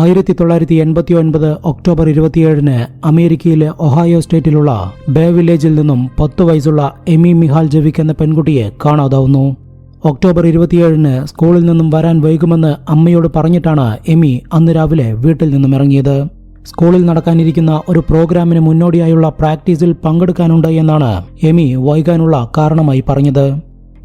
ആയിരത്തി തൊള്ളായിരത്തി എൺപത്തി ഒൻപത് ഒക്ടോബർ ഇരുപത്തിയേഴിന് അമേരിക്കയിലെ ഒഹായോ സ്റ്റേറ്റിലുള്ള ബേ വില്ലേജിൽ നിന്നും പത്ത് വയസ്സുള്ള എമി മിഹാൽ ജവിക് എന്ന പെൺകുട്ടിയെ കാണാതാവുന്നു. ഒക്ടോബർ ഇരുപത്തിയേഴിന് സ്കൂളിൽ നിന്നും വരാൻ വൈകുമെന്ന് അമ്മയോട് പറഞ്ഞിട്ടാണ് എമി അന്ന് രാവിലെ വീട്ടിൽ നിന്നും ഇറങ്ങിയത്. സ്കൂളിൽ നടക്കാനിരിക്കുന്ന ഒരു പ്രോഗ്രാമിന് മുന്നോടിയായുള്ള പ്രാക്ടീസിൽ പങ്കെടുക്കാനുണ്ട് എന്നാണ് എമി വൈകാനുള്ള കാരണമായി പറഞ്ഞത്.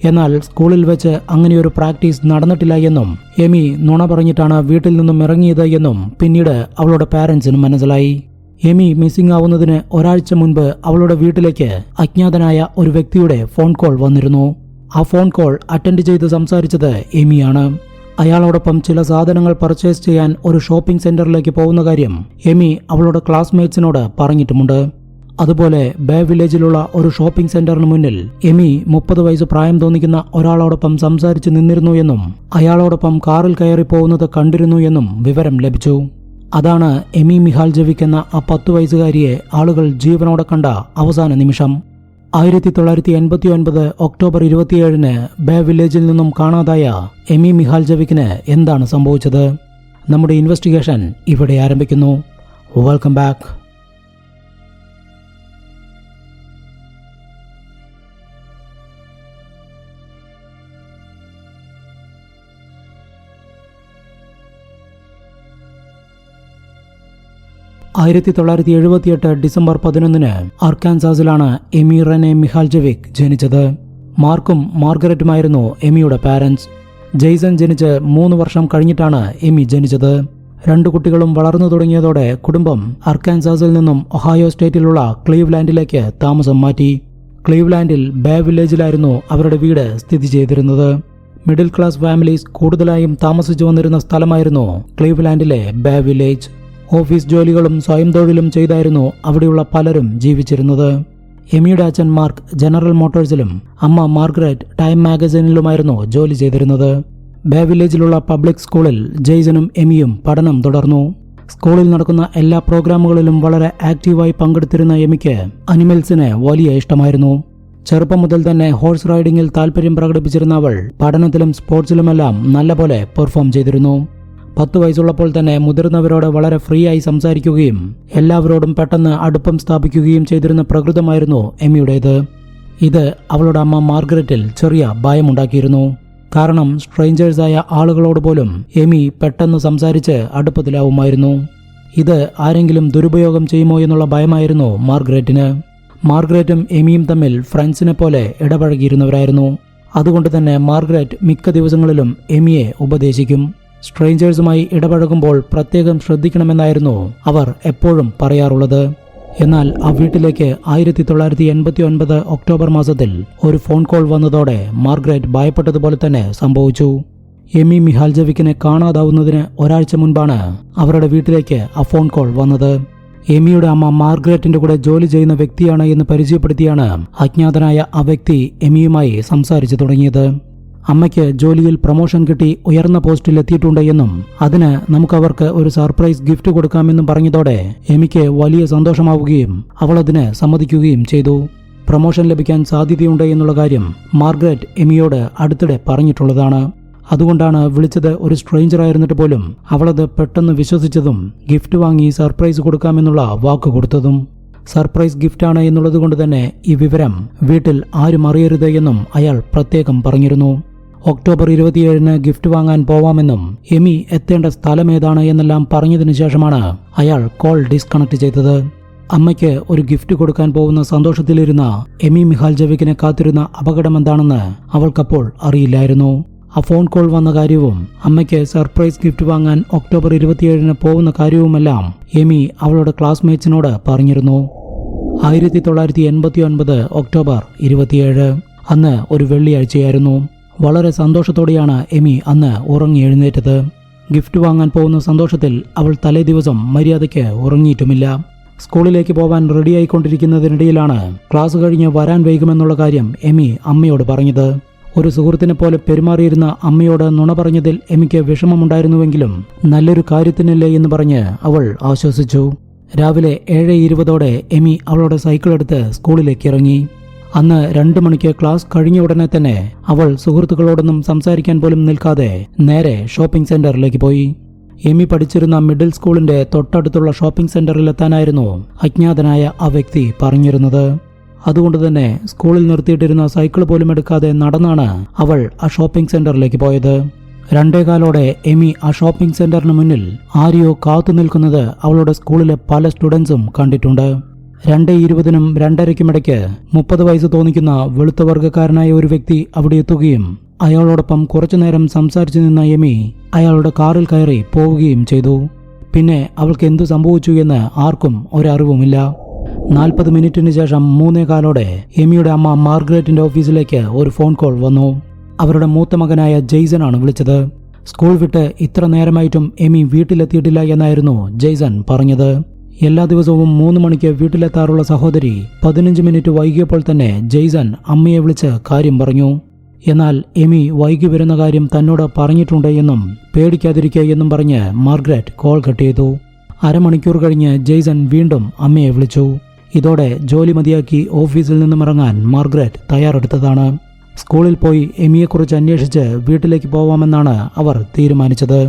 എന്നാൽ സ്കൂളിൽ വെച്ച് അങ്ങനെയൊരു പ്രാക്ടീസ് നടന്നിട്ടില്ല എന്നും എമി നുണ പറഞ്ഞിട്ടാണ് വീട്ടിൽ നിന്നും ഇറങ്ങിയത് എന്നും പിന്നീട് അവളുടെ പാരന്റ്സിന് മനസ്സിലായി. എമി മിസ്സിംഗ് ആവുന്നതിന് ഒരാഴ്ച മുൻപ് അവളുടെ വീട്ടിലേക്ക് അജ്ഞാതനായ ഒരു വ്യക്തിയുടെ ഫോൺ കോൾ വന്നിരുന്നു. ആ ഫോൺ കോൾ അറ്റൻഡ് ചെയ്ത് സംസാരിച്ചത് എമിയാണ്. അയാളോടൊപ്പം ചില സാധനങ്ങൾ പർച്ചേസ് ചെയ്യാൻ ഒരു ഷോപ്പിംഗ് സെന്ററിലേക്ക് പോകുന്ന കാര്യം എമി അവളുടെ ക്ലാസ്മേറ്റ്സിനോട് പറഞ്ഞിട്ടുമുണ്ട്. അതുപോലെ ബേ വില്ലേജിലുള്ള ഒരു ഷോപ്പിംഗ് സെന്ററിന് മുന്നിൽ എമി മുപ്പത് വയസ്സ് പ്രായം തോന്നിക്കുന്ന ഒരാളോടൊപ്പം സംസാരിച്ചു നിന്നിരുന്നു എന്നും അയാളോടൊപ്പം കാറിൽ കയറി പോകുന്നത് കണ്ടിരുന്നു എന്നും വിവരം ലഭിച്ചു. അതാണ് എമി മിഹാൽ ജവിക് എന്ന ആ പത്തു വയസ്സുകാരിയെ ആളുകൾ ജീവനോടെ കണ്ട അവസാന നിമിഷം. ആയിരത്തി തൊള്ളായിരത്തി എൺപത്തി ഒൻപത് ഒക്ടോബർ ഇരുപത്തിയേഴിന് ബേ വില്ലേജിൽ നിന്നും കാണാതായ എമി മിഹാൽ ജവിക്കിന് എന്താണ് സംഭവിച്ചത്? നമ്മുടെ ഇൻവെസ്റ്റിഗേഷൻ ഇവിടെ ആരംഭിക്കുന്നു. Welcome back. ആയിരത്തി തൊള്ളായിരത്തി എഴുപത്തിയെട്ട് ഡിസംബർ പതിനൊന്നിന് അർക്കാൻസാസിലാണ് എമി റെനെ മിഹാൽജവിക് ജനിച്ചത്. മാർക്കും മാർഗരറ്റുമായിരുന്നു എമിയുടെ പാരന്റ്സ് ജെയ്സൺ ജനിച്ച് മൂന്ന് വർഷം കഴിഞ്ഞിട്ടാണ് എമി ജനിച്ചത്. രണ്ടു കുട്ടികളും വളർന്നു തുടങ്ങിയതോടെ കുടുംബം അർക്കാൻസാസിൽ നിന്നും ഒഹായോ സ്റ്റേറ്റിലുള്ള ക്ലീവ്ലാൻഡിലേക്ക് താമസം മാറ്റി. ക്ലീവ്ലാൻഡിൽ ബേ വില്ലേജിലായിരുന്നു അവരുടെ വീട് സ്ഥിതി ചെയ്തിരുന്നത്. മിഡിൽ ക്ലാസ് ഫാമിലീസ് കൂടുതലായും താമസിച്ചു വന്നിരുന്ന സ്ഥലമായിരുന്നു ക്ലീവ്ലാൻഡിലെ ബേ വില്ലേജ്. ഓഫീസ് ജോലികളും സ്വയം തൊഴിലും ചെയ്തായിരുന്നു അവിടെയുള്ള പലരും ജീവിച്ചിരുന്നത്. എമിയുടെ അച്ഛൻ മാർക്ക് ജനറൽ മോട്ടോഴ്സിലും അമ്മ മാർഗരറ്റ് ടൈം മാഗസീനിലുമായിരുന്നു ജോലി ചെയ്തിരുന്നത്. ബേ വില്ലേജിലുള്ള പബ്ലിക് സ്കൂളിൽ ജെയ്സനും എമിയും പഠനം തുടർന്നു. സ്കൂളിൽ നടക്കുന്ന എല്ലാ പ്രോഗ്രാമുകളിലും വളരെ ആക്റ്റീവായി പങ്കെടുത്തിരുന്ന എമിക്ക് അനിമൽസിനെ വലിയ ഇഷ്ടമായിരുന്നു. ചെറുപ്പം മുതൽ തന്നെ ഹോഴ്സ് റൈഡിങ്ങിൽ താല്പര്യം പ്രകടിപ്പിച്ചിരുന്ന അവൾ പഠനത്തിലും സ്പോർട്സിലുമെല്ലാം നല്ലപോലെ പെർഫോം ചെയ്തിരുന്നു. പത്ത് വയസ്സുള്ളപ്പോൾ തന്നെ മുതിർന്നവരോട് വളരെ ഫ്രീ ആയി സംസാരിക്കുകയും എല്ലാവരോടും പെട്ടെന്ന് അടുപ്പം സ്ഥാപിക്കുകയും ചെയ്തിരുന്ന പ്രകൃതമായിരുന്നു എമ്മിയുടേത് ഇത് അവളുടെ അമ്മ മാർഗരറ്റിൽ ചെറിയ ഭയമുണ്ടാക്കിയിരുന്നു. കാരണം സ്ട്രേഞ്ചേഴ്സായ ആളുകളോട് പോലും എമി പെട്ടെന്ന് സംസാരിച്ച് അടുപ്പത്തിലാവുമായിരുന്നു. ഇത് ആരെങ്കിലും ദുരുപയോഗം ചെയ്യുമോ എന്നുള്ള ഭയമായിരുന്നു മാർഗ്രറ്റിന്. മാർഗരറ്റും എമിയും തമ്മിൽ ഫ്രണ്ട്സിനെ പോലെ ഇടപഴകിയിരുന്നവരായിരുന്നു. അതുകൊണ്ട് തന്നെ മാർഗരറ്റ് മിക്ക ദിവസങ്ങളിലും എമിയെ ഉപദേശിക്കും. സ്ട്രേഞ്ചേഴ്സുമായി ഇടപഴകുമ്പോൾ പ്രത്യേകം ശ്രദ്ധിക്കണമെന്നായിരുന്നു അവർ എപ്പോഴും പറയാറുള്ളത്. എന്നാൽ ആ വീട്ടിലേക്ക് ആയിരത്തി തൊള്ളായിരത്തി എൺപത്തി ഒൻപത് ഒക്ടോബർ മാസത്തിൽ ഒരു ഫോൺ കോൾ വന്നതോടെ മാർഗ്രറ്റ് ഭയപ്പെട്ടതുപോലെ തന്നെ സംഭവിച്ചു. എമി മിഹാൽജവിക്കിനെ കാണാതാവുന്നതിന് ഒരാഴ്ച മുൻപാണ് അവരുടെ വീട്ടിലേക്ക് ആ ഫോൺ കോൾ വന്നത്. എമിയുടെ അമ്മ മാർഗ്രറ്റിന്റെ കൂടെ ജോലി ചെയ്യുന്ന വ്യക്തിയാണ് എന്ന് പരിചയപ്പെടുത്തിയാണ് അജ്ഞാതനായ ആ വ്യക്തി എമിയുമായി സംസാരിച്ചു തുടങ്ങിയത്. അമ്മയ്ക്ക് ജോലിയിൽ പ്രൊമോഷൻ കിട്ടി ഉയർന്ന പോസ്റ്റിൽ എത്തിയിട്ടുണ്ട് എന്നും അതിന് നമുക്കവർക്ക് ഒരു സർപ്രൈസ് ഗിഫ്റ്റ് കൊടുക്കാമെന്നും പറഞ്ഞതോടെ എമിക്ക് വലിയ സന്തോഷമാവുകയും അവൾ അതിന് സമ്മതിക്കുകയും ചെയ്തു. പ്രൊമോഷൻ ലഭിക്കാൻ സാധ്യതയുണ്ട് എന്നുള്ള കാര്യം മാർഗ്രറ്റ് എമിയോട് അടുത്തിടെ പറഞ്ഞിട്ടുള്ളതാണ്. അതുകൊണ്ടാണ് വിളിച്ചത് ഒരു സ്ട്രേഞ്ചർ ആയിരുന്നിട്ട് പോലും അവളത് പെട്ടെന്ന് വിശ്വസിച്ചതും ഗിഫ്റ്റ് വാങ്ങി സർപ്രൈസ് കൊടുക്കാമെന്നുള്ള വാക്ക് കൊടുത്തതും. സർപ്രൈസ് ഗിഫ്റ്റാണ് എന്നുള്ളത് കൊണ്ട് തന്നെ ഈ വിവരം വീട്ടിൽ ആരും അറിയരുത് എന്നും അയാൾ പ്രത്യേകം പറഞ്ഞിരുന്നു. ഒക്ടോബർ ഇരുപത്തിയേഴിന് ഗിഫ്റ്റ് വാങ്ങാൻ പോവാമെന്നും എമി എത്തേണ്ട സ്ഥലമേതാണ് എന്നെല്ലാം പറഞ്ഞതിനു ശേഷമാണ് അയാൾ കോൾ ഡിസ്കണക്ട് ചെയ്തത്. അമ്മയ്ക്ക് ഒരു ഗിഫ്റ്റ് കൊടുക്കാൻ പോകുന്ന സന്തോഷത്തിലിരുന്ന എമി മിഹാൽ ജവിക്കിനെ കാത്തിരുന്ന അപകടം എന്താണെന്ന് അവൾക്കപ്പോൾ അറിയില്ലായിരുന്നു. ആ ഫോൺ കോൾ വന്ന കാര്യവും അമ്മയ്ക്ക് സർപ്രൈസ് ഗിഫ്റ്റ് വാങ്ങാൻ ഒക്ടോബർ ഇരുപത്തിയേഴിന് പോകുന്ന കാര്യവുമെല്ലാം എമി അവളുടെ ക്ലാസ്മേറ്റ്സിനോട് പറഞ്ഞിരുന്നു. ആയിരത്തി തൊള്ളായിരത്തി എൺപത്തി ഒൻപത് ഒക്ടോബർ ഇരുപത്തിയേഴ്. അന്ന് ഒരു വെള്ളിയാഴ്ചയായിരുന്നു. വളരെ സന്തോഷത്തോടെയാണ് എമി അന്ന് ഉറങ്ങി എഴുന്നേറ്റത്. ഗിഫ്റ്റ് വാങ്ങാൻ പോകുന്ന സന്തോഷത്തിൽ അവൾ തലേ ദിവസം മര്യാദയ്ക്ക് ഉറങ്ങിയിട്ടുമില്ല. സ്കൂളിലേക്ക് പോവാൻ റെഡിയായിക്കൊണ്ടിരിക്കുന്നതിനിടയിലാണ് ക്ലാസ് കഴിഞ്ഞ് വരാൻ വൈകുമെന്നുള്ള കാര്യം എമി അമ്മയോട് പറഞ്ഞത്. ഒരു സുഹൃത്തിനെ പോലെ പെരുമാറിയിരുന്ന അമ്മയോട് നുണ പറഞ്ഞതിൽ എമിക്ക് വിഷമമുണ്ടായിരുന്നുവെങ്കിലും നല്ലൊരു കാര്യത്തിനല്ലേ എന്ന് പറഞ്ഞ് അവൾ ആശ്വസിച്ചു. രാവിലെ ഏഴ് ഇരുപതോടെ എമി അവളുടെ സൈക്കിൾ എടുത്ത് സ്കൂളിലേക്ക് ഇറങ്ങി. അന്ന് രണ്ടു മണിക്ക് ക്ലാസ് കഴിഞ്ഞ ഉടനെ തന്നെ അവൾ സുഹൃത്തുക്കളോടൊന്നും സംസാരിക്കാൻ പോലും നിൽക്കാതെ നേരെ ഷോപ്പിംഗ് സെന്ററിലേക്ക് പോയി. എമി പഠിച്ചിരുന്ന മിഡിൽ സ്കൂളിന്റെ തൊട്ടടുത്തുള്ള ഷോപ്പിംഗ് സെന്ററിലെത്താനായിരുന്നു അജ്ഞാതനായ ആ വ്യക്തി പറഞ്ഞിരുന്നത്. അതുകൊണ്ട് തന്നെ സ്കൂളിൽ നിർത്തിയിട്ടിരുന്ന സൈക്കിൾ പോലും എടുക്കാതെ നടന്നാണ് അവൾ ആ ഷോപ്പിംഗ് സെന്ററിലേക്ക് പോയത്. രണ്ടേകാലോടെ എമി ആ ഷോപ്പിംഗ് സെന്ററിന് മുന്നിൽ ആരെയോ കാത്തു നിൽക്കുന്നത് അവളുടെ സ്കൂളിലെ പല സ്റ്റുഡൻസും കണ്ടിട്ടുണ്ട്. രണ്ടേ ഇരുപതിനും രണ്ടരയ്ക്കുമിടയ്ക്ക് മുപ്പത് വയസ്സ് തോന്നിക്കുന്ന വെളുത്ത വർഗക്കാരനായ ഒരു വ്യക്തി അവിടെ എത്തുകയും അയാളോടൊപ്പം കുറച്ചുനേരം സംസാരിച്ചു നിന്ന എമി അയാളുടെ കാറിൽ കയറി പോവുകയും ചെയ്തു. പിന്നെ അവൾക്ക് എന്തു സംഭവിച്ചു എന്ന് ആർക്കും ഒരറിവുമില്ല. നാൽപ്പത് മിനിറ്റിന് ശേഷം മൂന്നേ കാലോടെ എമിയുടെ അമ്മ മാർഗ്രറ്റിന്റെ ഓഫീസിലേക്ക് ഒരു ഫോൺ കോൾ വന്നു. അവരുടെ മൂത്ത മകനായ ജെയ്സൺ ആണ് വിളിച്ചത്. സ്കൂൾ വിട്ട് ഇത്ര നേരമായിട്ടും എമി വീട്ടിലെത്തിയിട്ടില്ല എന്നായിരുന്നു ജെയ്സൺ പറഞ്ഞത്. എല്ലാ ദിവസവും മൂന്ന് മണിക്ക് വീട്ടിലെത്താറുള്ള സഹോദരി പതിനഞ്ച് മിനിറ്റ് വൈകിയപ്പോൾ തന്നെ ജെയ്സൺ അമ്മയെ വിളിച്ച് കാര്യം പറഞ്ഞു. എന്നാൽ എമി വൈകി വരുന്ന കാര്യം തന്നോട് പറഞ്ഞിട്ടുണ്ട് എന്നും പേടിക്കാതിരിക്കുക എന്നും പറഞ്ഞ് മാർഗ്രറ്റ് കോൾ കട്ട് ചെയ്തു. അരമണിക്കൂർ കഴിഞ്ഞ് ജെയ്സൺ വീണ്ടും അമ്മയെ വിളിച്ചു. ഇതോടെ ജോലി മതിയാക്കി ഓഫീസിൽ നിന്നും ഇറങ്ങാൻ മാർഗ്രറ്റ് തയ്യാറെടുത്തതാണ്. സ്കൂളിൽ പോയി എമിയെക്കുറിച്ച് അന്വേഷിച്ച് വീട്ടിലേക്ക് പോവാമെന്നാണ് അവർ തീരുമാനിച്ചത്.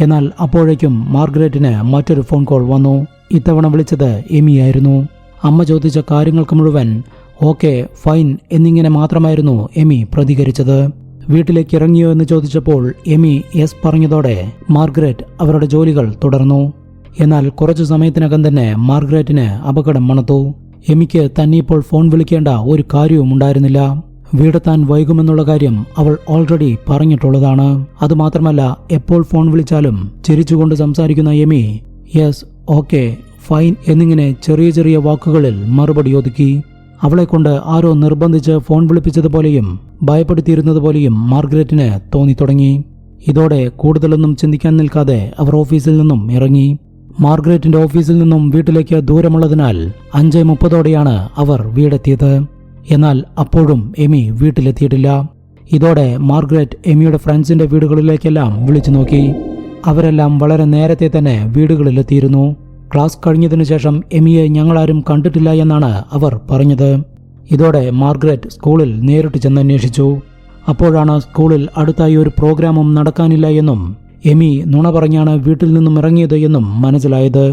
എന്നാൽ അപ്പോഴേക്കും മാർഗ്രറ്റിന് മറ്റൊരു ഫോൺ കോൾ വന്നു. ഇത്തവണ വിളിച്ചത് എമിയായിരുന്നു. അമ്മ ചോദിച്ച കാര്യങ്ങൾക്ക് മുഴുവൻ ഓക്കെ ഫൈൻ എന്നിങ്ങനെ മാത്രമായിരുന്നു എമി പ്രതികരിച്ചത്. വീട്ടിലേക്ക് ഇറങ്ങിയോ എന്ന് ചോദിച്ചപ്പോൾ എമി യെസ് പറഞ്ഞതോടെ മാർഗ്രറ്റ് അവരുടെ ജോലികൾ തുടർന്നു. എന്നാൽ കുറച്ചു സമയത്തിനകം തന്നെ മാർഗ്രറ്റിന് അപകടം മണത്തു. എമിക്ക് തന്നെ ഇപ്പോൾ ഫോൺ വിളിക്കേണ്ട ഒരു കാര്യവും ഉണ്ടായിരുന്നില്ല. വീടെത്താൻ വൈകുമെന്നുള്ള കാര്യം അവൾ ഓൾറെഡി പറഞ്ഞിട്ടുള്ളതാണ്. അതുമാത്രമല്ല എപ്പോൾ ഫോൺ വിളിച്ചാലും ചിരിച്ചുകൊണ്ട് സംസാരിക്കുന്ന എമി യെസ് ഓക്കെ ഫൈൻ എന്നിങ്ങനെ ചെറിയ ചെറിയ വാക്കുകളിൽ മറുപടി ഒതുക്കി അവളെ കൊണ്ട് ആരോ നിർബന്ധിച്ച് ഫോൺ വിളിപ്പിച്ചതുപോലെയും ഭയപ്പെടുത്തിയിരുന്നതുപോലെയും മാർഗ്രറ്റിന് തോന്നി തുടങ്ങി. ഇതോടെ കൂടുതലൊന്നും ചിന്തിക്കാൻ നിൽക്കാതെ അവർ ഓഫീസിൽ നിന്നും ഇറങ്ങി. മാർഗ്രറ്റിന്റെ ഓഫീസിൽ നിന്നും വീട്ടിലേക്ക് ദൂരമുള്ളതിനാൽ അഞ്ച് മുപ്പതോടെയാണ് അവർ വീടെത്തിയത്. എന്നാൽ അപ്പോഴും എമി വീട്ടിലെത്തിയിട്ടില്ല. ഇതോടെ മാർഗ്രറ്റ് എമിയുടെ ഫ്രണ്ട്സിന്റെ വീടുകളിലേക്കെല്ലാം വിളിച്ചു നോക്കി. അവരെല്ലാം വളരെ നേരത്തെ തന്നെ വീടുകളിലെത്തിയിരുന്നു. ക്ലാസ് കഴിഞ്ഞതിനു ശേഷം എമിയെ ഞങ്ങളാരും കണ്ടിട്ടില്ല എന്നാണ് അവർ പറഞ്ഞത്. ഇതോടെ മാർഗ്രറ്റ് സ്കൂളിൽ നേരിട്ട് ചെന്ന് അന്വേഷിച്ചു അപ്പോഴാണ് സ്കൂളിൽ അടുത്തായി ഒരു പ്രോഗ്രാമും നടക്കാനില്ല എന്നും എമി നുണ പറഞ്ഞാണ് വീട്ടിൽ നിന്നും ഇറങ്ങിയത് എന്നും മനസ്സിലായത്.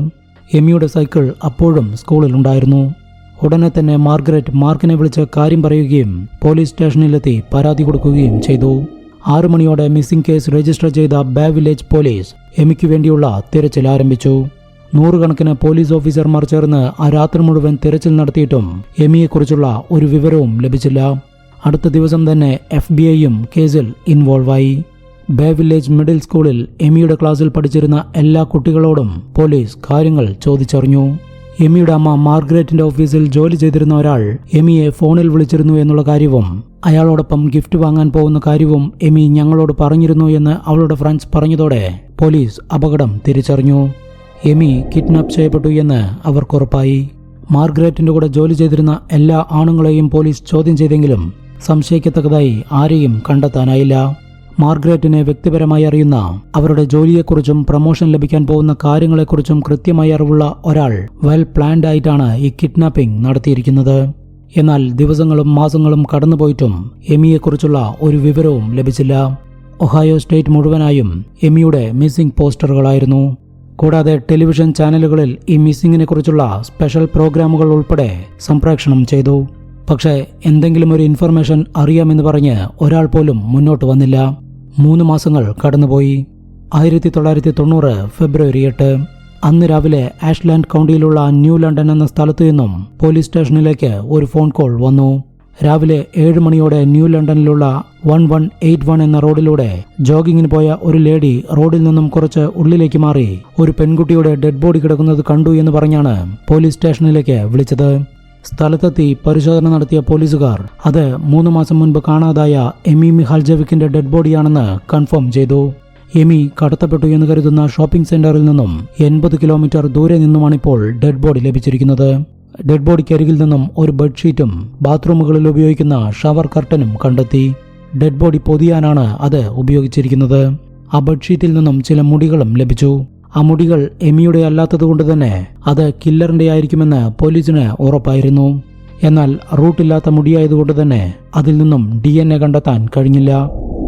എമിയുടെ സൈക്കിൾ അപ്പോഴും സ്കൂളിലുണ്ടായിരുന്നു ഉടനെ തന്നെ മാർഗ്രറ്റ് മാർക്കിനെ വിളിച്ച് കാര്യം പറയുകയും പോലീസ് സ്റ്റേഷനിലെത്തി പരാതി കൊടുക്കുകയും ചെയ്തു. ആറു മണിയോടെ മിസ്സിംഗ് കേസ് രജിസ്റ്റർ ചെയ്ത ബേ വില്ലേജ് പോലീസ് എമിക്ക് വേണ്ടിയുള്ള തിരച്ചിൽ ആരംഭിച്ചു. നൂറുകണക്കിന് പോലീസ് ഓഫീസർമാർ ചേർന്ന് ആ രാത്രി മുഴുവൻ തിരച്ചിൽ നടത്തിയിട്ടും എമിയെക്കുറിച്ചുള്ള ഒരു വിവരവും ലഭിച്ചില്ല. അടുത്ത ദിവസം തന്നെ എഫ് ബി ഐയും കേസിൽ ഇൻവോൾവായി ബേ വില്ലേജ് മിഡിൽ സ്കൂളിൽ എമിയുടെ ക്ലാസ്സിൽ പഠിച്ചിരുന്ന എല്ലാ കുട്ടികളോടും പോലീസ് കാര്യങ്ങൾ ചോദിച്ചറിഞ്ഞു. എമിയുടെ അമ്മ മാർഗ്രറ്റിന്റെ ഓഫീസിൽ ജോലി ചെയ്തിരുന്ന ഒരാൾ എമിയെ ഫോണിൽ വിളിച്ചിരുന്നു എന്നുള്ള കാര്യവും അയാളോടൊപ്പം ഗിഫ്റ്റ് വാങ്ങാൻ പോകുന്ന കാര്യവും എമി ഞങ്ങളോട് പറഞ്ഞിരുന്നു എന്ന് അവളുടെ ഫ്രണ്ട്സ് പറഞ്ഞതോടെ പോലീസ് അപകടം തിരിച്ചറിഞ്ഞു. എമി കിഡ്നാപ്പ് ചെയ്യപ്പെട്ടു എന്ന് അവർക്കുറപ്പായി മാർഗ്രറ്റിന്റെ കൂടെ ജോലി ചെയ്തിരുന്ന എല്ലാ ആണുങ്ങളെയും പോലീസ് ചോദ്യം ചെയ്തെങ്കിലും സംശയിക്കത്തക്കതായി ആരെയും കണ്ടെത്താനായില്ല. മാർഗ്രറ്റിനെ വ്യക്തിപരമായി അറിയുന്ന അവരുടെ ജോലിയെക്കുറിച്ചും പ്രമോഷൻ ലഭിക്കാൻ പോകുന്ന കാര്യങ്ങളെക്കുറിച്ചും കൃത്യമായി അറിവുള്ള ഒരാൾ വെൽ പ്ലാൻഡ് ആയിട്ടാണ് ഈ കിഡ്നാപ്പിംഗ് നടത്തിയിരിക്കുന്നത്. എന്നാൽ ദിവസങ്ങളും മാസങ്ങളും കടന്നുപോയിട്ടും എമിയെക്കുറിച്ചുള്ള ഒരു വിവരവും ലഭിച്ചില്ല. ഒഹായോ സ്റ്റേറ്റ് മുഴുവനായും എമിയുടെ മിസ്സിംഗ് പോസ്റ്ററുകളായിരുന്നു. കൂടാതെ ടെലിവിഷൻ ചാനലുകളിൽ ഈ മിസ്സിങ്ങിനെ കുറിച്ചുള്ള സ്പെഷ്യൽ പ്രോഗ്രാമുകൾ ഉൾപ്പെടെ സംപ്രേഷണം ചെയ്തു. പക്ഷേ എന്തെങ്കിലും ഒരു ഇൻഫർമേഷൻ അറിയാമെന്ന് പറഞ്ഞ് ഒരാൾ പോലും മുന്നോട്ട് വന്നില്ല. മൂന്ന് മാസങ്ങൾ കടന്നുപോയി. ആയിരത്തി തൊള്ളായിരത്തി തൊണ്ണൂറ് ഫെബ്രുവരി എട്ട്. അന്ന് രാവിലെ ആഷ്ലാൻഡ് കൗണ്ടിയിലുള്ള ന്യൂ ലണ്ടൻ എന്ന സ്ഥലത്തു നിന്നും പോലീസ് സ്റ്റേഷനിലേക്ക് ഒരു ഫോൺ കോൾ വന്നു. രാവിലെ ഏഴ് മണിയോടെ ന്യൂ ലണ്ടനിലുള്ള വൺ വൺ എയ്റ്റ് വൺ എന്ന റോഡിലൂടെ ജോഗിങ്ങിന് പോയ ഒരു ലേഡി റോഡിൽ നിന്നും കുറച്ച് ഉള്ളിലേക്ക് മാറി. ഒരു പെൺകുട്ടിയുടെ ഡെഡ് ബോഡി കിടക്കുന്നത് കണ്ടു എന്ന് പറഞ്ഞാണ് പോലീസ് സ്റ്റേഷനിലേക്ക് വിളിച്ചത്. സ്ഥലത്തെത്തി പരിശോധന നടത്തിയ പോലീസുകാർ അത് മൂന്ന് മാസം മുൻപ് കാണാതായ എമി മിഹാൽജവിക്കിന്റെ ഡെഡ് ബോഡിയാണെന്ന് കൺഫേം ചെയ്തു. എമി കടത്തപ്പെട്ടു എന്ന് കരുതുന്ന ഷോപ്പിംഗ് സെന്ററിൽ നിന്നും എൺപത് കിലോമീറ്റർ ദൂരെ നിന്നുമാണിപ്പോൾ ഡെഡ് ബോഡി ലഭിച്ചിരിക്കുന്നത്. ഡെഡ് ബോഡിക്കരികിൽ നിന്നും ഒരു ബെഡ്ഷീറ്റും ബാത്റൂമുകളിൽ ഉപയോഗിക്കുന്ന ഷവർ കർട്ടനും കണ്ടെത്തി. ഡെഡ് ബോഡി പൊതിയാനാണ് അത് ഉപയോഗിച്ചിരിക്കുന്നത്. ആ ബെഡ്ഷീറ്റിൽ നിന്നും ചില മുടികളും ലഭിച്ചു. ആ മുടികൾ എമിയുടെ അല്ലാത്തതുകൊണ്ട് തന്നെ അത് കില്ലറിന്റെ ആയിരിക്കുമെന്ന് പോലീസിന് ഉറപ്പായിരുന്നു. എന്നാൽ റൂട്ടില്ലാത്ത മുടിയായതുകൊണ്ട് തന്നെ അതിൽ നിന്നും ഡി എൻ എ കണ്ടെത്താൻ കഴിഞ്ഞില്ല.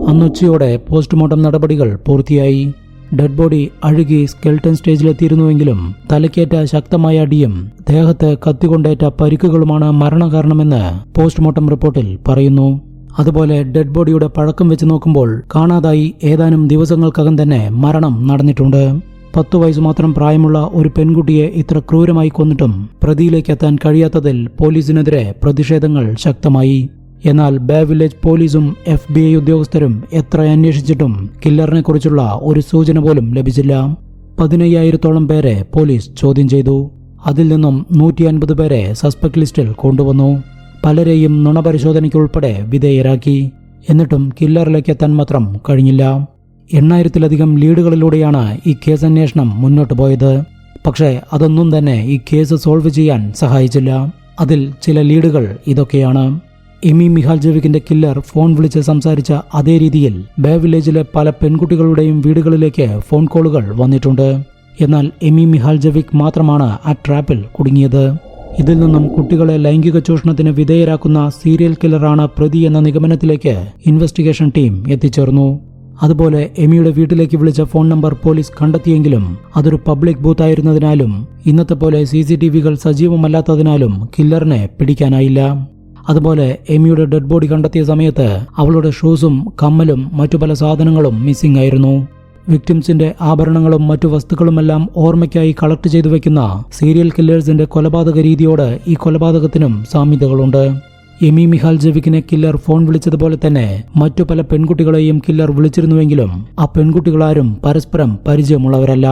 അന്നുച്ചയോടെ പോസ്റ്റ്മോർട്ടം നടപടികൾ പൂർത്തിയായി. ഡെഡ് ബോഡി അഴുകി സ്കെൽട്ടൺ സ്റ്റേജിലെത്തിയിരുന്നുവെങ്കിലും തലക്കേറ്റ ശക്തമായ അടിയും ദേഹത്ത് കത്തികൊണ്ടേറ്റ പരിക്കുകളുമാണ് മരണകാരണമെന്ന് പോസ്റ്റ്മോർട്ടം റിപ്പോർട്ടിൽ പറയുന്നു. അതുപോലെ ഡെഡ് ബോഡിയുടെ പഴക്കം വെച്ച് നോക്കുമ്പോൾ കാണാതായി ഏതാനും ദിവസങ്ങൾക്കകം തന്നെ മരണം നടന്നിട്ടുണ്ട്. പത്തു വയസ്സ് മാത്രം പ്രായമുള്ള ഒരു പെൺകുട്ടിയെ ഇത്ര ക്രൂരമായി കൊന്നിട്ടും പ്രതിയിലേക്ക് എത്താൻ കഴിയാത്തതിൽ പോലീസിനെതിരെ പ്രതിഷേധങ്ങൾ ശക്തമായി. എന്നാൽ ബേ വില്ലേജ് പോലീസും എഫ് ബി ഐ ഉദ്യോഗസ്ഥരും എത്ര അന്വേഷിച്ചിട്ടും കില്ലറിനെ കുറിച്ചുള്ള ഒരു സൂചന പോലും ലഭിച്ചില്ല. പതിനയ്യായിരത്തോളം പേരെ പോലീസ് ചോദ്യം ചെയ്തു. അതിൽ നിന്നും നൂറ്റി അൻപത് പേരെ സസ്പെക്ട് ലിസ്റ്റിൽ കൊണ്ടുവന്നു. പലരെയും നുണപരിശോധനയ്ക്കുൾപ്പെടെ വിധേയരാക്കി. എന്നിട്ടും കില്ലറിലേക്ക് എത്താൻ മാത്രം കഴിഞ്ഞില്ല. എണ്ണായിരത്തിലധികം ലീഡുകളിലൂടെയാണ് ഈ കേസ് അന്വേഷണം മുന്നോട്ട് പോയത്. പക്ഷേ അതൊന്നും തന്നെ ഈ കേസ് സോൾവ് ചെയ്യാൻ സഹായിച്ചില്ല. അതിൽ ചില ലീഡുകൾ ഇതൊക്കെയാണ്. എമി മിഹാൽ ജവിക്കിന്റെ കില്ലർ ഫോൺ വിളിച്ച് സംസാരിച്ച അതേ രീതിയിൽ ബേ വില്ലേജിലെ പല പെൺകുട്ടികളുടെയും വീടുകളിലേക്ക് ഫോൺ കോളുകൾ വന്നിട്ടുണ്ട്. എന്നാൽ എമി മിഹാൽ ജവിക് മാത്രമാണ് ആ ട്രാപ്പിൽ കുടുങ്ങിയത്. ഇതിൽ നിന്നും കുട്ടികളെ ലൈംഗിക ചൂഷണത്തിന് വിധേയരാക്കുന്ന സീരിയൽ കില്ലറാണ് പ്രതി എന്ന നിഗമനത്തിലേക്ക് ഇൻവെസ്റ്റിഗേഷൻ ടീം എത്തിച്ചേർന്നു. അതുപോലെ എമിയുടെ വീട്ടിലേക്ക് വിളിച്ച ഫോൺ നമ്പർ പോലീസ് കണ്ടെത്തിയെങ്കിലും അതൊരു പബ്ലിക് ബൂത്ത് ആയിരുന്നതിനാലും ഇന്നത്തെ പോലെ സി സി ടി വികൾ സജീവമല്ലാത്തതിനാലും കില്ലറിനെ പിടിക്കാനായില്ല. അതുപോലെ എമിയുടെ ഡെഡ് ബോഡി കണ്ടെത്തിയ സമയത്ത് അവളുടെ ഷൂസും കമ്മലും മറ്റു പല സാധനങ്ങളും മിസ്സിംഗ് ആയിരുന്നു. വിക്ടിംസിന്റെ ആഭരണങ്ങളും മറ്റു വസ്തുക്കളുമെല്ലാം ഓർമ്മയ്ക്കായി കളക്ട് ചെയ്തു വെക്കുന്ന സീരിയൽ കില്ലേഴ്സിന്റെ കൊലപാതക രീതിയോട് ഈ കൊലപാതകത്തിനും സാമ്യതകളുണ്ട്. എമി മിഹാൽ ജവിക്കിനെ കില്ലർ ഫോൺ വിളിച്ചതുപോലെ തന്നെ മറ്റു പല പെൺകുട്ടികളെയും കില്ലർ വിളിച്ചിരുന്നുവെങ്കിലും ആ പെൺകുട്ടികളാരും പരസ്പരം പരിചയമുള്ളവരല്ല.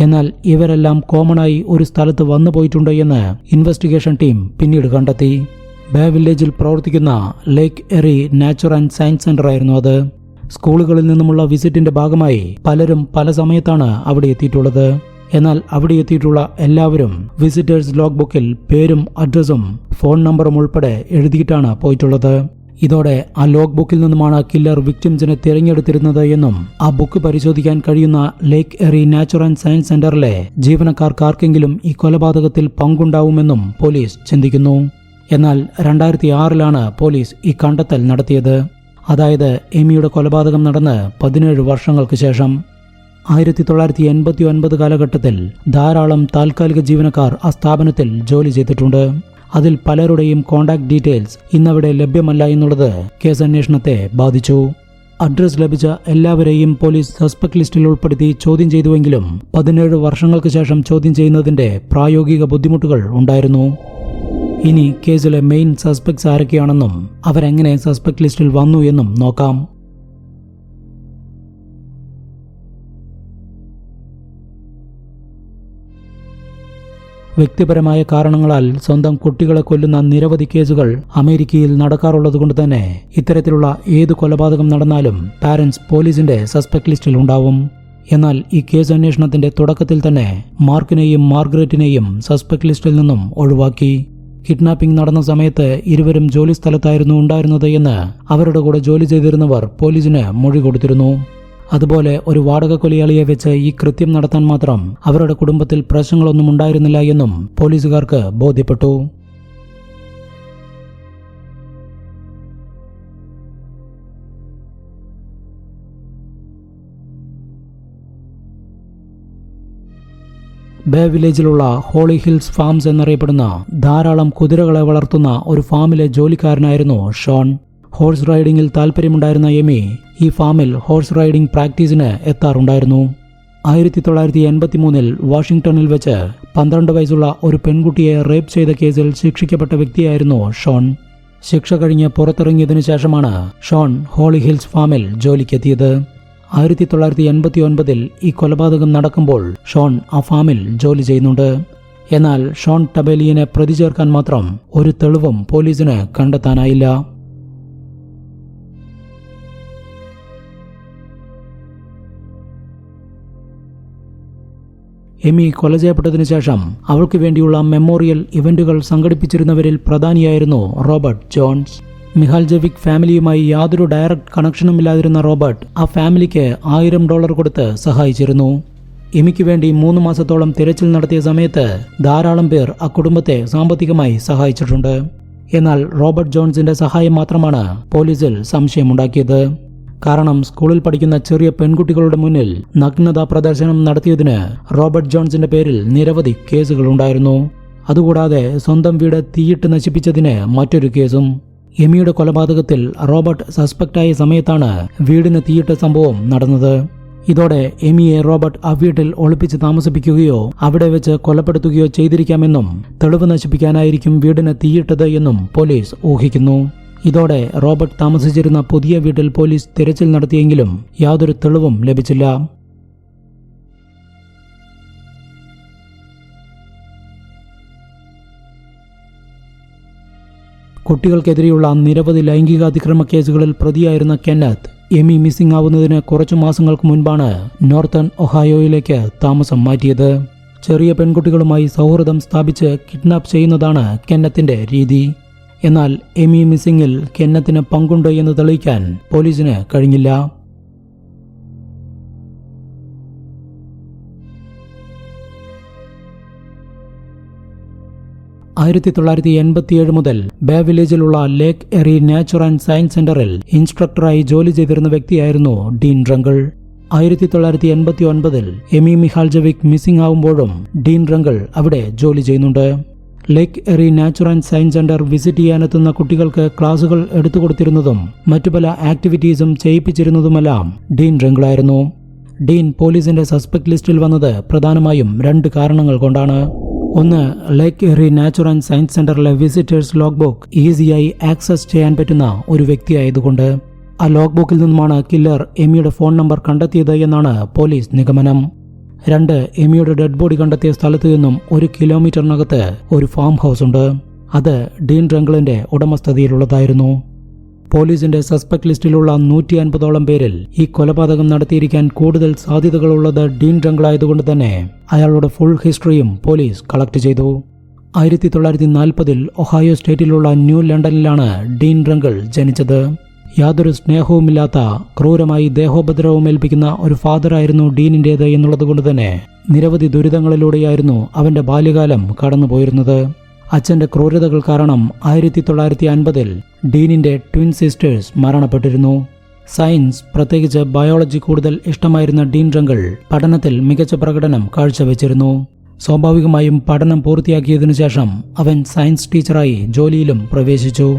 എന്നാൽ ഇവരെല്ലാം കോമണായി ഒരു സ്ഥലത്ത് വന്നു പോയിട്ടുണ്ട് എന്ന് ഇൻവെസ്റ്റിഗേഷൻ ടീം പിന്നീട് കണ്ടെത്തി. ബേ വില്ലേജിൽ പ്രവർത്തിക്കുന്ന ലേക്ക് Erie natural and science centre ആയിരുന്നു അത്. സ്കൂളുകളിൽ നിന്നുമുള്ള വിസിറ്റിന്റെ ഭാഗമായി പലരും പല സമയത്താണ് അവിടെ എത്തിയിട്ടുള്ളത്. എന്നാൽ അവിടെ എത്തിയിട്ടുള്ള എല്ലാവരും വിസിറ്റേഴ്സ് ലോഗ് ബുക്കിൽ പേരും അഡ്രസ്സും ഫോൺ നമ്പറും ഉൾപ്പെടെ എഴുതിയിട്ടാണ് പോയിട്ടുള്ളത്. ഇതോടെ ആ ലോഗ് ബുക്കിൽ നിന്നുമാണ് കില്ലർ വിക്ടിംസിനെ തിരഞ്ഞെടുത്തിരുന്നത് എന്നും ആ ബുക്ക് പരിശോധിക്കാൻ കഴിയുന്ന ലേക്ക് എറി നാച്ചുറൽ ആൻഡ് സയൻസ് സെന്ററിലെ ജീവനക്കാർക്കാർക്കെങ്കിലും ഈ കൊലപാതകത്തിൽ പങ്കുണ്ടാവുമെന്നും പോലീസ് ചിന്തിക്കുന്നു. എന്നാൽ രണ്ടായിരത്തി ആറിലാണ് പോലീസ് ഈ കണ്ടെത്തൽ നടത്തിയത്. അതായത് എമിയുടെ കൊലപാതകം നടന്ന് പതിനേഴ് വർഷങ്ങൾക്ക് ശേഷം. ആയിരത്തി തൊള്ളായിരത്തി എൺപത്തി ഒൻപത് കാലഘട്ടത്തിൽ ധാരാളം താൽക്കാലിക ജീവനക്കാർ ആ സ്ഥാപനത്തിൽ ജോലി ചെയ്തിട്ടുണ്ട്. അതിൽ പലരുടെയും കോണ്ടാക്ട് ഡീറ്റെയിൽസ് ഇന്നവിടെ ലഭ്യമല്ല എന്നുള്ളത് കേസ് അന്വേഷണത്തെ ബാധിച്ചു. അഡ്രസ് ലഭിച്ച എല്ലാവരെയും പോലീസ് സസ്പെക്ട് ലിസ്റ്റിൽ ഉൾപ്പെടുത്തി ചോദ്യം ചെയ്തുവെങ്കിലും പതിനേഴ് വർഷങ്ങൾക്ക് ശേഷം ചോദ്യം ചെയ്യുന്നതിന്റെ പ്രായോഗിക ബുദ്ധിമുട്ടുകൾ ഉണ്ടായിരുന്നു. ഇനി കേസിലെ മെയിൻ സസ്പെക്ട്സ് ആരൊക്കെയാണെന്നും അവരെങ്ങനെ സസ്പെക്ട് ലിസ്റ്റിൽ വന്നു എന്നും നോക്കാം. വ്യക്തിപരമായ കാരണങ്ങളാൽ സ്വന്തം കുട്ടികളെ കൊല്ലുന്ന നിരവധി കേസുകൾ അമേരിക്കയിൽ നടക്കാറുള്ളതുകൊണ്ട് തന്നെ ഇത്തരത്തിലുള്ള ഏത് കൊലപാതകം നടന്നാലും പാരന്റ്സ് പോലീസിന്റെ സസ്പെക്ട് ലിസ്റ്റിൽ ഉണ്ടാവും. എന്നാൽ ഈ കേസ് അന്വേഷണത്തിന്റെ തുടക്കത്തിൽ തന്നെ മാർക്കിനെയും മാർഗരറ്റിനെയും സസ്പെക്ട് ലിസ്റ്റിൽ നിന്നും ഒഴിവാക്കി. കിഡ്നാപ്പിംഗ് നടന്ന സമയത്ത് ഇരുവരും ജോലി സ്ഥലത്തായിരുന്നു ഉണ്ടായിരുന്നത് എന്ന് അവരുടെ കൂടെ ജോലി ചെയ്തിരുന്നവർ പോലീസിന് മൊഴി കൊടുത്തിരുന്നു. അതുപോലെ ഒരു വാടക കൊലയാളിയെ വെച്ച് ഈ കൃത്യം നടത്താൻ മാത്രം അവരുടെ കുടുംബത്തിൽ പ്രശ്നങ്ങളൊന്നും ഉണ്ടായിരുന്നില്ല എന്നും പോലീസുകാർക്ക് ബോധ്യപ്പെട്ടു. ബേ വില്ലേജിലുള്ള ഹോളി ഹിൽസ് ഫാംസ് എന്നറിയപ്പെടുന്ന ധാരാളം കുതിരകളെ വളർത്തുന്ന ഒരു ഫാമിലെ ജോലിക്കാരനായിരുന്നു ഷോൺ. ഹോഴ്സ് റൈഡിങ്ങിൽ താല്പര്യമുണ്ടായിരുന്ന എമി ഈ ഫാമിൽ ഹോഴ്സ് റൈഡിംഗ് പ്രാക്ടീസിന് എത്താറുണ്ടായിരുന്നു. ആയിരത്തി തൊള്ളായിരത്തി എൺപത്തി മൂന്നിൽ വാഷിംഗ്ടണിൽ വെച്ച് പന്ത്രണ്ട് വയസ്സുള്ള ഒരു പെൺകുട്ടിയെ റേപ്പ് ചെയ്ത കേസിൽ ശിക്ഷിക്കപ്പെട്ട വ്യക്തിയായിരുന്നു ഷോൺ. ശിക്ഷ കഴിഞ്ഞ് പുറത്തിറങ്ങിയതിനു ശേഷമാണ് ഷോൺ ഹോളി ഹിൽസ് ഫാമിൽ ജോലിക്കെത്തിയത്. ആയിരത്തി തൊള്ളായിരത്തി എൺപത്തി ഒൻപതിൽ ഈ കൊലപാതകം നടക്കുമ്പോൾ ഷോൺ ആ ഫാമിൽ ജോലി ചെയ്യുന്നുണ്ട്. എന്നാൽ ഷോൺ ടബേലിയനെ പ്രതി ചേർക്കാൻ മാത്രം ഒരു തെളിവും പോലീസിന് കണ്ടെത്താനായില്ല. എമി കൊല ചെയ്യപ്പെട്ടതിനു ശേഷം അവൾക്ക് വേണ്ടിയുള്ള മെമ്മോറിയൽ ഇവന്റുകൾ സംഘടിപ്പിച്ചിരുന്നവരിൽ പ്രധാനിയായിരുന്നു റോബർട്ട് ജോൺസ്. മിഹാൽ ജെവിക് ഫാമിലിയുമായി യാതൊരു ഡയറക്റ്റ് കണക്ഷനുമില്ലാതിരുന്ന റോബർട്ട് ആ ഫാമിലിക്ക് ആയിരം ഡോളർ കൊടുത്ത് സഹായിച്ചിരുന്നു. എമിക്ക് വേണ്ടി മൂന്ന് മാസത്തോളം തിരച്ചിൽ നടത്തിയ സമയത്ത് ധാരാളം പേർ ആ കുടുംബത്തെ സാമ്പത്തികമായി സഹായിച്ചിട്ടുണ്ട്. എന്നാൽ റോബർട്ട് ജോൺസിന്റെ സഹായം മാത്രമാണ് പോലീസിൽ സംശയമുണ്ടാക്കിയത്. കാരണം സ്കൂളിൽ പഠിക്കുന്ന ചെറിയ പെൺകുട്ടികളുടെ മുന്നിൽ നഗ്നതാ പ്രദർശനം നടത്തിയതിന് റോബർട്ട് ജോൺസിന്റെ പേരിൽ നിരവധി കേസുകൾ ഉണ്ടായിരുന്നു. അതുകൂടാതെ സ്വന്തം വീട് തീയിട്ട് നശിപ്പിച്ചതിന് മറ്റൊരു കേസും. എമിയുടെ കൊലപാതകത്തിൽ റോബർട്ട് സസ്പെക്റ്റായ സമയത്താണ് വീടിന് തീയിട്ട സംഭവം നടന്നത്. ഇതോടെ എമിയെ റോബർട്ട് ആ വീട്ടിൽ ഒളിപ്പിച്ച് താമസിപ്പിക്കുകയോ അവിടെ വെച്ച് കൊലപ്പെടുത്തുകയോ ചെയ്തിരിക്കാമെന്നും തെളിവ് നശിപ്പിക്കാനായിരിക്കും വീടിന് തീയിട്ടത് എന്നും പോലീസ് ഊഹിക്കുന്നു. ഇതോടെ റോബർട്ട് താമസിച്ചിരുന്ന പുതിയ വീട്ടിൽ പോലീസ് തിരച്ചിൽ നടത്തിയെങ്കിലും യാതൊരു തെളിവും ലഭിച്ചില്ല. കുട്ടികൾക്കെതിരെയുള്ള നിരവധി ലൈംഗികാതിക്രമ കേസുകളിൽ പ്രതിയായിരുന്ന കെന്നത്ത് എമി മിസ്സിംഗ് ആവുന്നതിന് കുറച്ചു മാസങ്ങൾക്ക് മുൻപാണ് നോർത്തേൺ ഒഹായോയിലേക്ക് താമസം മാറ്റിയത്. ചെറിയ പെൺകുട്ടികളുമായി സൗഹൃദം സ്ഥാപിച്ച് കിഡ്നാപ്പ് ചെയ്യുന്നതാണ് കെന്നത്തിന്റെ രീതി. എന്നാൽ എമി മിസ്സിംഗിൽ കെന്നത്തിന് പങ്കുണ്ട് എന്ന് തെളിയിക്കാൻ പോലീസിന് കഴിഞ്ഞില്ല. ആയിരത്തി തൊള്ളായിരത്തി എൺപത്തിയേഴ് മുതൽ bay വില്ലേജിലുള്ള lake Erie natural and science സെന്ററിൽ ഇൻസ്ട്രക്ടറായി ജോലി ചെയ്തിരുന്ന വ്യക്തിയായിരുന്നു ഡീൻ റംഗിൾ ആയിരത്തി തൊള്ളായിരത്തി എൺപത്തി ഒൻപതിൽ എമി മിഹാൽജവിക് മിസ്സിംഗ് ആവുമ്പോഴും ഡീൻ റംഗിൾ അവിടെ ജോലി ചെയ്യുന്നുണ്ട്. Lake Erie natural science centre visit ചെയ്യാനെത്തുന്ന കുട്ടികൾക്ക് ക്ലാസുകൾ എടുത്തു കൊടുത്തിരുന്നതും മറ്റു പല ആക്ടിവിറ്റീസും ചെയ്യിപ്പിച്ചിരുന്നതുമെല്ലാം ഡീൻ റിംഗിളായിരുന്നു ഡീൻ പോലീസിന്റെ സസ്പെക്ട് ലിസ്റ്റിൽ വന്നത് പ്രധാനമായും രണ്ട് കാരണങ്ങൾ കൊണ്ടാണ്. ഒന്ന് ലേക്ക് എറി നാച്ചുറൽ സയൻസ് സെന്ററിലെ വിസിറ്റേഴ്സ് ലോഗ് ബുക്ക് ഈസിയായി ആക്സസ് ചെയ്യാൻ പറ്റുന്ന ഒരു വ്യക്തിയായതുകൊണ്ട്. ആ ലോഗ് ബുക്കിൽ നിന്നുമാണ് കില്ലർ എമിയുടെ ഫോൺ നമ്പർ കണ്ടെത്തിയത് എന്നാണ് പോലീസ് നിഗമനം. രണ്ട് എമിയുടെ ഡെഡ് ബോഡി കണ്ടെത്തിയ സ്ഥലത്ത് നിന്നും ഒരു കിലോമീറ്ററിനകത്ത് ഒരു ഫാം ഹൗസ് ഉണ്ട്. അത് ഡീൻ റങ്കിളിന്റെ ഉടമസ്ഥതയിലുള്ളതായിരുന്നു. പോലീസിന്റെ സസ്പെക്ട് ലിസ്റ്റിലുള്ള നൂറ്റി അൻപതോളം പേരിൽ ഈ കൊലപാതകം നടത്തിയിരിക്കാൻ കൂടുതൽ സാധ്യതകളുള്ളത് ഡീൻ റങ്കിളായതുകൊണ്ട് തന്നെ അയാളുടെ ഫുൾ ഹിസ്റ്ററിയും പോലീസ് കളക്ട് ചെയ്തു. ആയിരത്തി തൊള്ളായിരത്തി നാൽപ്പതിൽ ഒഹായോ സ്റ്റേറ്റിലുള്ള ന്യൂ ലണ്ടനിലാണ് ഡീൻ ഡ്രംഗിൾ ജനിച്ചത്. യാതൊരു സ്നേഹവുമില്ലാത്ത ക്രൂരമായി ദേഹോപദ്രവം ഏൽപ്പിക്കുന്ന ഒരു ഫാദറായിരുന്നു ഡീനിന്റേത് എന്നുള്ളതുകൊണ്ട് തന്നെ നിരവധി ദുരിതങ്ങളിലൂടെയായിരുന്നു അവന്റെ ബാല്യകാലം കടന്നുപോയിരുന്നത്. അച്ഛന്റെ ക്രൂരതകൾ കാരണം ആയിരത്തി തൊള്ളായിരത്തി അൻപതിൽ ഡീനിന്റെ ട്വിൻ സിസ്റ്റേഴ്സ് മരണപ്പെട്ടിരുന്നു. സയൻസ് പ്രത്യേകിച്ച് ബയോളജി കൂടുതൽ ഇഷ്ടമായിരുന്ന ഡീൻ റങ്കിൾ പഠനത്തിൽ മികച്ച പ്രകടനം കാഴ്ചവെച്ചിരുന്നു. സ്വാഭാവികമായും പഠനം പൂർത്തിയാക്കിയതിനു ശേഷം അവൻ സയൻസ് ടീച്ചറായി ജോലിയിലും പ്രവേശിച്ചു.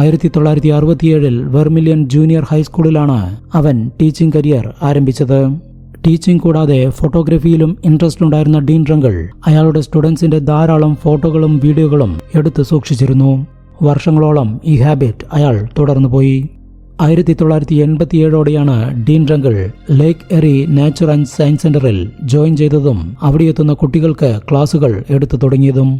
ആയിരത്തി തൊള്ളായിരത്തി അറുപത്തിയേഴിൽ വെർമിലിയൻ ജൂനിയർ ഹൈസ്കൂളിലാണ് അവൻ ടീച്ചിംഗ് കരിയർ ആരംഭിച്ചത്. ടീച്ചിംഗ് കൂടാതെ ഫോട്ടോഗ്രഫിയിലും ഇൻട്രസ്റ്റ് ഉണ്ടായിരുന്ന ഡീൻ റങ്കിൾ അയാളുടെ സ്റ്റുഡൻസിന്റെ ധാരാളം ഫോട്ടോകളും വീഡിയോകളും എടുത്തു സൂക്ഷിച്ചിരുന്നു. വർഷങ്ങളോളം ഈ ഹാബിറ്റ് അയാൾ തുടർന്നു പോയി ആയിരത്തി തൊള്ളായിരത്തി എൺപത്തിയേഴോടെയാണ് Dean Runkle Lake Erie nature and science സെന്ററിൽ ജോയിൻ ചെയ്തതും അവിടെയെത്തുന്ന കുട്ടികൾക്ക് ക്ലാസുകൾ എടുത്തു തുടങ്ങിയതും.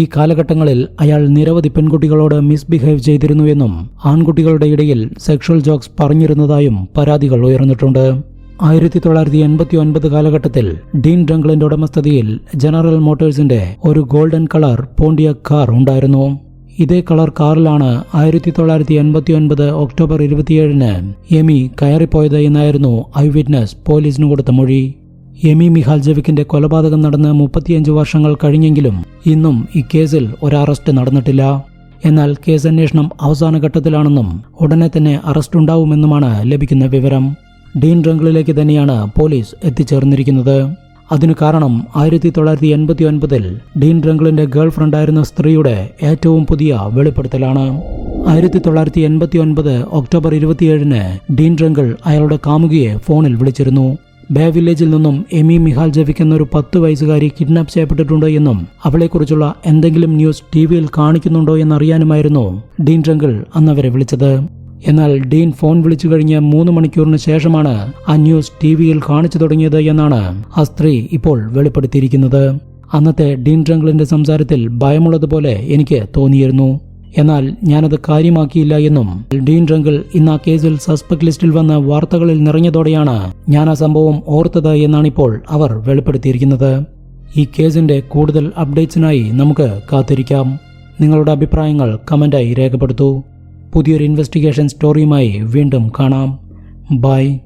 ഈ കാലഘട്ടങ്ങളിൽ അയാൾ നിരവധി പെൺകുട്ടികളോട് മിസ്ബിഹേവ് ചെയ്തിരുന്നുവെന്നും ആൺകുട്ടികളുടെ ഇടയിൽ സെക്ഷൽ ജോക്സ് പറഞ്ഞിരുന്നതായും പരാതികൾ ഉയർന്നിട്ടുണ്ട്. ആയിരത്തി തൊള്ളായിരത്തി എൺപത്തി ഒൻപത് കാലഘട്ടത്തിൽ ഡീൻ ഡംഗ്ലിന്റെ ഉടമസ്ഥതയിൽ ജനറൽ മോട്ടോഴ്സിന്റെ ഒരു ഗോൾഡൻ കളർ പോണ്ടിയ കാർ ഉണ്ടായിരുന്നു. ഇതേ കളർ കാറിലാണ് ആയിരത്തി തൊള്ളായിരത്തി എൺപത്തി ഒൻപത് ഒക്ടോബർ ഇരുപത്തിയേഴിന് എമി കയറിപ്പോയത് എന്നായിരുന്നു ഐ വിറ്റ്നസ് പോലീസിന് കൊടുത്ത മൊഴി. എമി മിഹാൽജവിക്കിന്റെ കൊലപാതകം നടന്ന് മുപ്പത്തിയഞ്ച് വർഷങ്ങൾ കഴിഞ്ഞെങ്കിലും ഇന്നും ഈ കേസിൽ ഒരു അറസ്റ്റ് നടന്നിട്ടില്ല. എന്നാൽ കേസ് അന്വേഷണം അവസാന ഘട്ടത്തിലാണെന്നും ഉടനെ തന്നെ അറസ്റ്റ് ഉണ്ടാവുമെന്നുമാണ് ലഭിക്കുന്ന വിവരം. ഡീൻ റംഗിളിലേക്ക് തന്നെയാണ് പോലീസ് എത്തിച്ചേർന്നിരിക്കുന്നത്. അതിനു കാരണം ആയിരത്തി തൊള്ളായിരത്തി എൺപത്തി ഒൻപതിൽ ഡീൻ റംഗിളിന്റെ ഗേൾ ഫ്രണ്ടായിരുന്ന സ്ത്രീയുടെ ഏറ്റവും പുതിയ വെളിപ്പെടുത്തലാണ്. ആയിരത്തി തൊള്ളായിരത്തി എൺപത്തി ഒൻപത് ഒക്ടോബർ ഇരുപത്തിയേഴിന് ഡീൻ റംഗിൾ അയാളുടെ കാമുകിയെ ഫോണിൽ വിളിച്ചിരുന്നു. ബേ വില്ലേജിൽ നിന്നും എമി മിഹാൽ ജവിക് എന്നൊരു പത്ത് വയസ്സുകാരി കിഡ്നാപ്പ് ചെയ്യപ്പെട്ടിട്ടുണ്ടോ എന്നും അവളെക്കുറിച്ചുള്ള എന്തെങ്കിലും ന്യൂസ് ടി വിയിൽ കാണിക്കുന്നുണ്ടോ എന്നറിയാനുമായിരുന്നു ഡീൻ ട്രങ്കിൾ അന്ന് അവരെ വിളിച്ചത്. എന്നാൽ ഡീൻ ഫോൺ വിളിച്ചു കഴിഞ്ഞ് മൂന്ന് മണിക്കൂറിന് ശേഷമാണ് ആ ന്യൂസ് ടി വിയിൽ കാണിച്ചു തുടങ്ങിയത് എന്നാണ് ആ സ്ത്രീ ഇപ്പോൾ വെളിപ്പെടുത്തിയിരിക്കുന്നത്. അന്നത്തെ ഡീൻ ട്രങ്കിളിന്റെ സംസാരത്തിൽ ഭയമുള്ളതുപോലെ എനിക്ക് തോന്നിയിരുന്നു. എന്നാൽ ഞാനത് കാര്യമാക്കിയില്ല എന്നും ഡീൻ റംഗിൾ ഇന്ന് ആ കേസിൽ സസ്പെക്ട് ലിസ്റ്റിൽ വന്ന വാർത്തകളിൽ നിറഞ്ഞതോടെയാണ് ഞാൻ ആ സംഭവം ഓർത്തത് എന്നാണിപ്പോൾ അവർ വെളിപ്പെടുത്തിയിരിക്കുന്നത്. ഈ കേസിന്റെ കൂടുതൽ അപ്ഡേറ്റ്സിനായി നമുക്ക് കാത്തിരിക്കാം. നിങ്ങളുടെ അഭിപ്രായങ്ങൾ കമന്റായി രേഖപ്പെടുത്തൂ. പുതിയൊരു ഇൻവെസ്റ്റിഗേഷൻ സ്റ്റോറിയുമായി വീണ്ടും കാണാം. ബൈ.